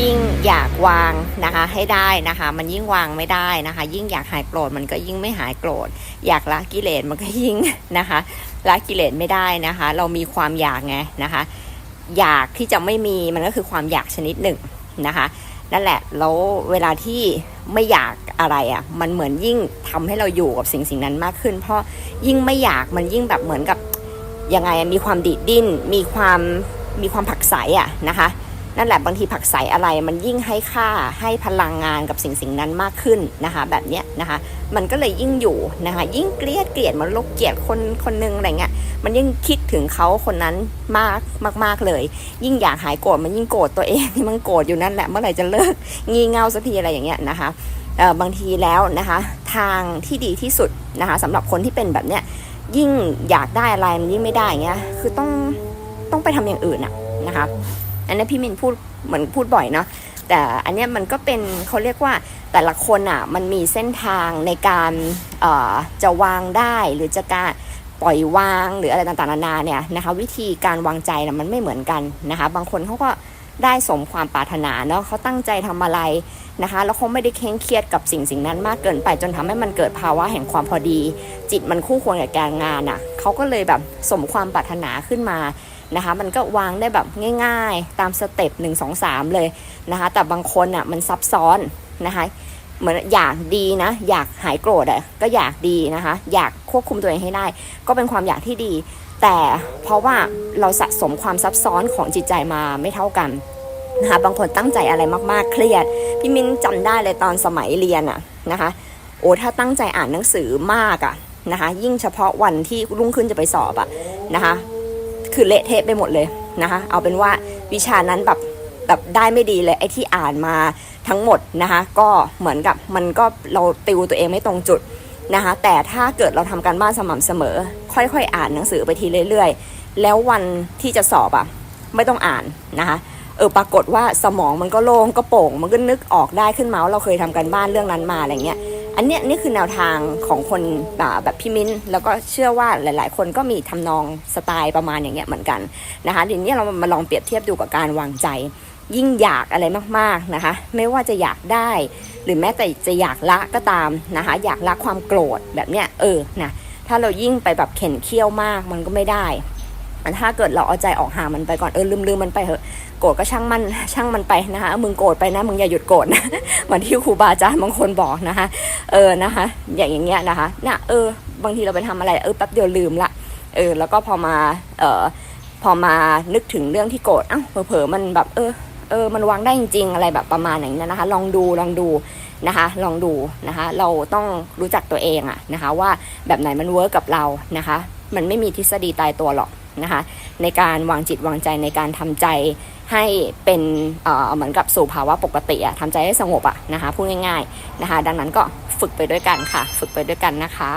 ยิ่งอยากวางนะคะให้ได้นะคะ มันยิ่งวางไม่ได้นะคะ ยิ่งอยากหายโกรธมันก็ยิ่งไม่หายโกรธอยากละกิเลสมันก็ยิ่งนะคะละกิเลสไม่ได้นะคะ เรามีความอยากไงนะคะ อยากที่จะไม่มีมันก็คือความอยากชนิดหนึ่งนะคะนั่นแหละแล้วเวลาที่ไม่อยากอะไรอะ่ะมันเหมือนยิ่งทำให้เราอยู่กับสิ่งสิ่งนั้นมากขึ้น เพราะยิ่งไม่อยากมันยิ่งแบบเหมือนกับยังไงมีความดีดดิ้น มีความมีความผักใสอะนะคะ นั่นแหละบางทีผักใสอะไรมันยิ่งให้ค่าให้พลังงานกับสิ่งสิ่งนั้นมากขึ้นนะคะ แบบเนี้ยนะคะ มันก็เลยยิ่งอยู่นะคะ ยิ่งเกลียดเกลียดมันลบเกลียดคนคนนึงอะไรเงี้ยมันยิ่งคิดถึงเขาคนนั้นมากมากมากเลย ยิ่งอยากหายโกรธมันยิ่งโกรธตัวเองที่มันโกรธอยู่นั่นแหละเมื่อไหร่จะเลิกงี่เง่าสักทีอะไรอย่างเงี้ยนะคะเออบางทีแล้วนะคะทางที่ดีที่สุดนะคะสำหรับคนที่เป็นแบบเนี้ยยิ่งอยากได้อะไรมันยิ่งไม่ได้เงี้ยคือต้องต้องไปทำอย่างอื่นอะนะคะ อันนี้พี่มินพูดเหมือนพูดบ่อยเนาะแต่อันเนี้ยมันก็เป็นเขาเรียกว่าแต่ละคนอะมันมีเส้นทางในการเอ่อจะวางได้หรือจะการปล่อยวางหรืออะไรต่างๆนานาเนี่ยนะคะวิธีการวางใจนะมันไม่เหมือนกันนะคะบางคนเขาก็ได้สมความปรารถนาเนาะเขาตั้งใจทำอะไรนะคะแล้วเขาไม่ได้เคร่งเครียดกับสิ่งสิ่งนั้นมากเกินไป จนทำให้มันเกิดภาวะแห่งความพอดี จิตมันคู่ควรกับการงานอะเขาก็เลยแบบสมความปรารถนาขึ้นมา นะคะ มันก็วางได้แบบง่ายๆ ตามสเต็ปหนึ่งสองสามเลยนะคะ แต่บางคนอะมันซับซ้อนนะคะเหมือนอยากดีนะ อยากหายโกรธอะก็อยากดีนะคะ อยากควบคุมตัวเองให้ได้ ก็เป็นความอยากที่ดี แต่เพราะว่าเราสะสมความซับซ้อนของจิตใจมาไม่เท่ากันนะคะบางคนตั้งใจอะไรมากๆ เครียด พี่มิ้นจำได้เลยตอนสมัยเรียนอะนะคะ โอ้ถ้าตั้งใจอ่านหนังสือมากอะนะคะ ยิ่งเฉพาะวันที่รุ่งขึ้นจะไปสอบอะนะคะ คือเละเทะไปหมดเลยนะคะ เอาเป็นว่าวิชานั้นแบบแบบได้ไม่ดีเลยไอ้ที่อ่านมาทั้งหมดนะคะ ก็เหมือนกับมันก็เราติวตัวเองไม่ตรงจุดนะคะ แต่ถ้าเกิดเราทำการบ้านสม่ำเสมอ ค่อยๆ อ่านหนังสือไปทีเรื่อยๆ แล้ววันที่จะสอบอะไม่ต้องอ่านนะคะเออปรากฏว่าสมองมันก็โล่งก็โป่ง มันก็นึกออกได้ขึ้นมาว่าเราเคยทำการบ้านเรื่องนั้นมาอะไรเงี้ย อันเนี้ยนี่คือแนวทางของคนแบบพี่มิ้นแล้วก็เชื่อว่าหลาย ๆ คนก็มีทำนองสไตล์ประมาณอย่างเงี้ยเหมือนกันนะคะทีนี้เรามาลองเปรียบเทียบดูกับการวางใจ ยิ่งอยากอะไรมากๆนะคะ ไม่ว่าจะอยากได้ หรือแม้แต่จะอยากละก็ตามนะคะอยากละความโกรธแบบเนี้ยเออนะถ้าเรายิ่งไปแบบเข็นเคี้ยวมากมันก็ไม่ได้ ถ้าเกิดเราเอาใจออกห่างมันไปก่อนเออลืมลืมมันไปเถอะโกรธก็ช่างมันช่างมันไปนะคะมึงโกรธไปนะมึงอย่าหยุดโกรธนะเหมือนที่ครูบาอาจารย์บางคนบอกนะคะเออนะคะ อย่างอย่างเงี้ยนะคะเนี่ยเออบางทีเราไปทำอะไรเออแป๊บเดียวลืมละเออแล้วก็พอมาเออพอมานึกถึงเรื่องที่โกรธเอ้าเผลอๆมันแบบเออเออมันวางได้จริงๆอะไรแบบประมาณอย่างนี้นะคะ ลองดูลองดูนะคะ ลองดูนะคะ เราต้องรู้จักตัวเองอะนะคะ ว่าแบบไหนมันเวิร์กกับเรานะคะ มันไม่มีทฤษฎีตายตัวหรอก นะคะในการวางจิตวางใจในการทำใจให้เป็นเเหมือนกับสู่ภาวะปกติอะทำใจให้สงบอะนะคะพูดง่ายๆนะคะดังนั้นก็ฝึกไปด้วยกันค่ะ ฝึกไปด้วยกันนะคะ